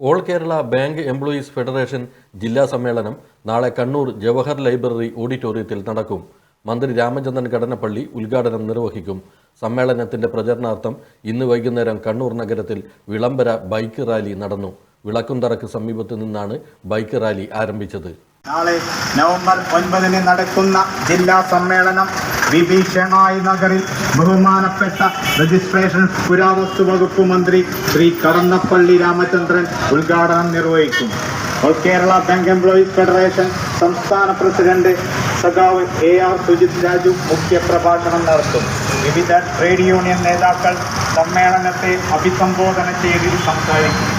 All Kerala bank employees federation ജില്ലാ സമ്മേളനം നാളെ കണ്ണൂർ ജവഹർ ലൈബ്രറി ഓഡിറ്റോറിയത്തിൽ നടക്കും. മന്ത്രി രാമചന്ദ്രൻ കടന്നപ്പള്ളി ഉദ്ഘാടനം നിർവഹിക്കും. സമ്മേളനത്തിന്റെ പ്രചരണാർത്ഥം ഇന്ന് വൈകുന്നേരം കണ്ണൂർ നഗരത്തിൽ വിളംബര ബൈക്ക് റാലി നടന്നു. വിളക്കുംതറക്ക് സമീപത്തു നിന്നാണ് ബൈക്ക് റാലി ആരംഭിച്ചത്. നാളെ നവംബർ ഒൻപതിന് നടക്കുന്ന ജില്ലാ സമ്മേളനം വിഭീഷണായി നഗറിൽ ബഹുമാനപ്പെട്ട രജിസ്ട്രേഷൻ പുരാവസ്തു വകുപ്പ് മന്ത്രി ശ്രീ കടന്നപ്പള്ളി രാമചന്ദ്രൻ ഉദ്ഘാടനം നിർവഹിക്കും. All Kerala bank employees federation സംസ്ഥാന പ്രസിഡന്റ് സഖാവ് എ ആർ സുജിത് രാജു മുഖ്യ പ്രഭാഷണം നടത്തും. വിവിധ ട്രേഡ് യൂണിയൻ നേതാക്കൾ സമ്മേളനത്തെ അഭിസംബോധന ചെയ്ത് സംസാരിക്കും.